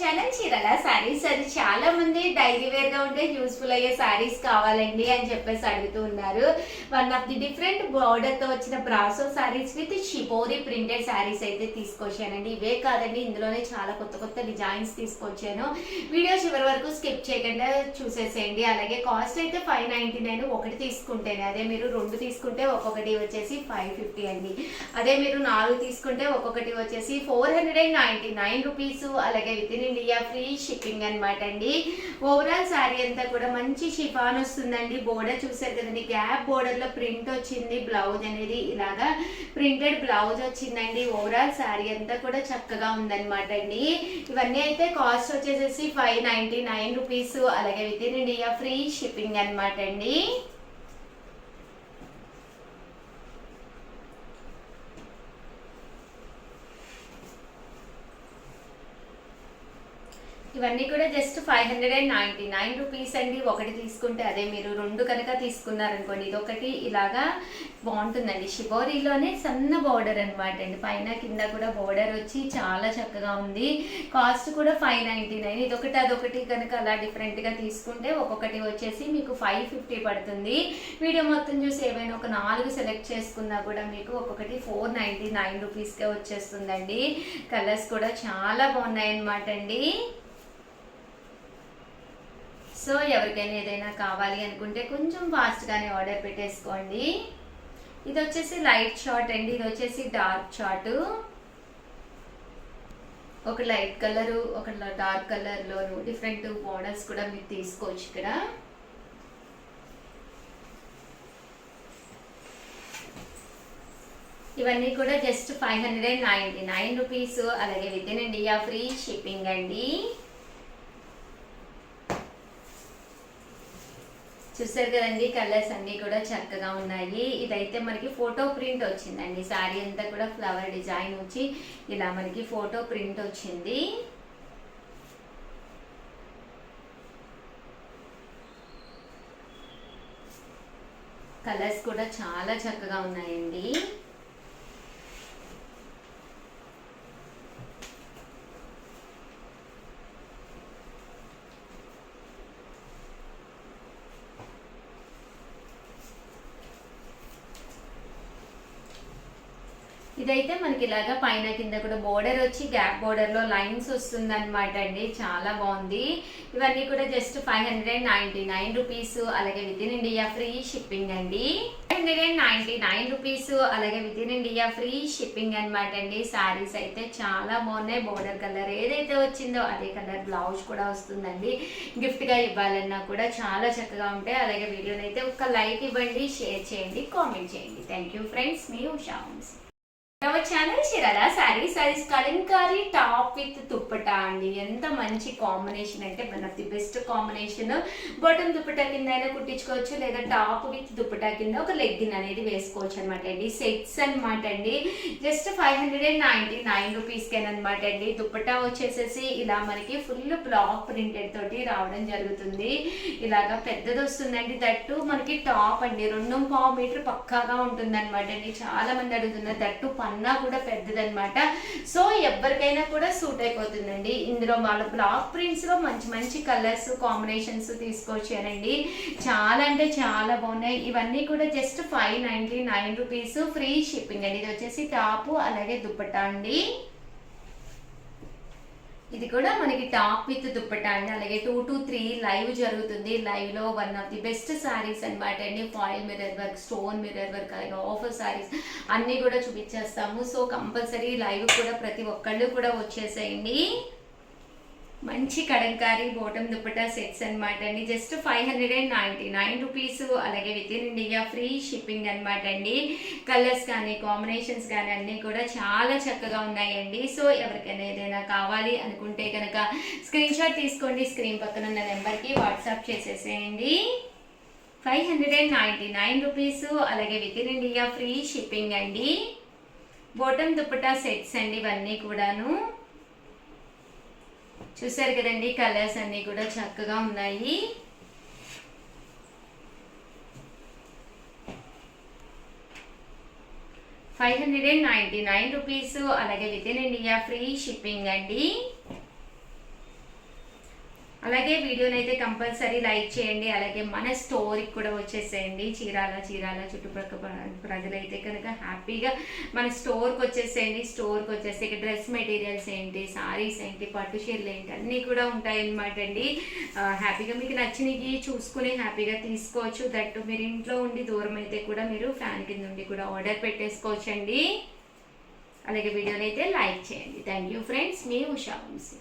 Channel చీరల శారీస్ అది చాలా మంది డైలీ వేర్గా ఉంటే యూస్ఫుల్ అయ్యే శారీస్ కావాలండి అని చెప్పేసి అడుగుతూ ఉన్నారు. వన్ ఆఫ్ ది డిఫరెంట్ బార్డర్తో వచ్చిన brasso sarees with shibori printed sarees అయితే తీసుకొచ్చానండి. ఇవే కాదండి ఇందులోనే చాలా కొత్త కొత్త డిజైన్స్ తీసుకొచ్చాను. వీడియో చివరి వరకు స్కిప్ చేయకుండా చూసేసేయండి. అలాగే కాస్ట్ అయితే ఫైవ్ నైన్టీ నైన్ ఒకటి తీసుకుంటేనే అదే మీరు రెండు తీసుకుంటే ఒక్కొక్కటి వచ్చేసి ఫైవ్ ఫిఫ్టీ అండి. అదే మీరు నాలుగు తీసుకుంటే ఒక్కొక్కటి వచ్చేసి four hundred and ninety nine rupees అలాగే within India free shipping అనమాట అండి. ఓవరాల్ శారీ అంతా కూడా మంచి షిఫాన్ వస్తుందండి. బోర్డర్ చూసారు కదండి గ్యాప్ బోర్డర్లో ప్రింట్ వచ్చింది బ్లౌజ్ అనేది ఇలాగా ప్రింటెడ్ బ్లౌజ్ వచ్చిందండి. ఓవరాల్ శారీ అంతా కూడా చక్కగా ఉందన్నమాట అండి. ఇవన్నీ అయితే కాస్ట్ వచ్చేసేసి ఫైవ్ నైన్టీ నైన్ రూపీస్ అలాగే within India free shipping అనమాట అండి. ఇవన్నీ కూడా just five hundred and ninety nine rupees అండి. ఒకటి తీసుకుంటే అదే మీరు రెండు కనుక తీసుకున్నారనుకోండి ఇది ఒకటి ఇలాగా బాగుంటుందండి. షిబోరీలోనే సన్న బార్డర్ అనమాట అండి. పైన కింద కూడా బార్డర్ వచ్చి చాలా చక్కగా ఉంది. కాస్ట్ కూడా ఫైవ్ నైంటీ నైన్. ఇదొకటి అదొకటి కనుక అలా డిఫరెంట్గా తీసుకుంటే ఒక్కొక్కటి వచ్చేసి మీకు ఫైవ్ ఫిఫ్టీ పడుతుంది. వీడియో మొత్తం చూసి ఏమైనా ఒక నాలుగు సెలెక్ట్ చేసుకున్నా కూడా మీకు ఒక్కొక్కటి ఫోర్ నైంటీ నైన్ రూపీస్కే వచ్చేస్తుందండి. కలర్స్ కూడా చాలా బాగున్నాయి అనమాట అండి. సో ఎవరికైనా ఏదైనా కావాలి అనుకుంటే కొంచెం ఫాస్ట్గానే ఆర్డర్ పెట్టేసుకోండి. ఇది వచ్చేసి లైట్ షార్ట్ అండి. ఇది వచ్చేసి డార్క్ షార్ట్ ఒక లైట్ కలర్ ఒక డార్క్ కలర్లోను డిఫరెంట్ మోడల్స్ కూడా మీరు తీసుకోవచ్చు ఇక్కడ. ఇవన్నీ కూడా just five hundred and ninety nine rupees. అలాగే within India free shipping అండి. చూసారు కదండి కలర్స్ అన్నీ కూడా చక్కగా ఉన్నాయి. ఇదైతే మనకి ఫోటో ప్రింట్ వచ్చిందండి. శారీ అంతా కూడా ఫ్లవర్ డిజైన్ వచ్చి ఇలా మనకి ఫోటో ప్రింట్ వచ్చింది. కలర్స్ కూడా చాలా చక్కగా ఉన్నాయండి. ఇదైతే మనకి ఇలాగా పైన కింద కూడా బోర్డర్ వచ్చి గ్యాప్ బోర్డర్లో లైన్స్ వస్తుంది అనమాట అండి. చాలా బాగుంది. ఇవన్నీ కూడా just five hundred ninety nine rupees అలాగే within India free shipping అండి. Hundred and ninety nine rupees అలాగే within India free shipping అనమాట అండి. శారీస్ అయితే చాలా బాగున్నాయి. బోర్డర్ కలర్ ఏదైతే వచ్చిందో అదే కలర్ బ్లౌజ్ కూడా వస్తుందండి. గిఫ్ట్గా ఇవ్వాలన్నా కూడా చాలా చక్కగా ఉంటాయి. అలాగే వీడియోని అయితే ఒక లైక్ ఇవ్వండి షేర్ చేయండి కామెంట్ చేయండి. థ్యాంక్ యూ ఫ్రెండ్స్ మీ ఉషా వంశీ. ఛానల్ చీరల saree sarees kalamkari top with dupatta అండి. ఎంత మంచి కాంబినేషన్ అంటే one of the best combination bottom dupatta కింద అయినా కుట్టించుకోవచ్చు లేదా టాప్ విత్ దుప్పటా కింద ఒక లెగ్గిన్ అనేది వేసుకోవచ్చు అనమాట అండి. సెట్స్ అనమాట అండి. Just five hundred and ninety nine రూపీస్కి అనమాట అండి. దుప్పటా వచ్చేసేసి ఇలా మనకి ఫుల్ బ్లాక్ ప్రింటెడ్ తోటి రావడం జరుగుతుంది. ఇలాగా పెద్దది వస్తుందండి. దట్టు మనకి టాప్ అండి. రెండు పావు మీటర్ పక్కాగా ఉంటుంది అనమాట అండి. చాలా మంది అడుగుతున్నారు దట్టు అన్నా కూడా పెద్దదనమాట సో ఎవరికైనా కూడా సూట్ అయిపోతుందండి. ఇందులో వాళ్ళ బ్లాక్ ప్రింట్స్లో మంచి మంచి కలర్స్ కాంబినేషన్స్ తీసుకొచ్చారండి చాలా అంటే చాలా బాగున్నాయి. ఇవన్నీ కూడా just five ninety nine rupees free shipping అండి. ఇది వచ్చేసి టాపు అలాగే దుప్పట్టా అండి. ఇది కూడా మనకి టాప్ విత్ దుప్పట్టా అండి. అలాగే టూ టు త్రీ లైవ్ జరుగుతుంది. లైవ్లో one of the best sarees అనమాట అండి. Foil mirror work stone mirror work అలాగే ఆఫర్ సారీస్ అన్నీ కూడా చూపించేస్తాము. సో కంపల్సరీ లైవ్ కూడా ప్రతి ఒక్కళ్ళు కూడా వచ్చేసేయండి. మంచి కడంకారీ బోటం దుప్పటా సెట్స్ అనమాట అండి. Just five hundred and ninety nine rupees అలాగే within India free shipping అనమాట అండి. కలర్స్ కానీ కాంబినేషన్స్ కానీ అన్నీ కూడా చాలా చక్కగా ఉన్నాయండి. సో ఎవరికైనా ఏదైనా కావాలి అనుకుంటే కనుక స్క్రీన్ షాట్ తీసుకోండి. స్క్రీన్ పక్కన ఉన్న నెంబర్కి వాట్సాప్ చేసేసేయండి. Five hundred and ninety nine rupees అలాగే within India free shipping అండి. బోటం దుప్పటా సెట్స్ అండి ఇవన్నీ కూడాను. చూసారు కదండి కలర్స్ అన్నీ కూడా చక్కగా ఉన్నాయి. Five hundred and ninety nine rupees అలాగే within India free shipping అండి. అలాగే వీడియోని అయితే కంపల్సరీ లైక్ చేయండి. అలాగే మన స్టోర్కి కూడా వచ్చేసేయండి. చీరాల చీరాల చుట్టుపక్కల ప్రజలైతే కనుక హ్యాపీగా మన స్టోర్కి వచ్చేసేయండి. స్టోర్కి వచ్చేసి ఇక్కడ డ్రెస్ మెటీరియల్స్ ఏంటి సారీస్ ఏంటి పట్టు చీరలు ఏంటి అన్నీ కూడా ఉంటాయన్నమాట అండి. హ్యాపీగా మీకు నచ్చినవి చూసుకుని హ్యాపీగా తీసుకోవచ్చు. దట్టు మీరు ఇంట్లో ఉండి దూరం అయితే కూడా మీరు ఫ్యాన్ కింద ఉండి కూడా ఆర్డర్ పెట్టేసుకోవచ్చండి. అలాగే వీడియోని అయితే లైక్ చేయండి. థ్యాంక్ యూ ఫ్రెండ్స్ మీ ఉషా వంశీ.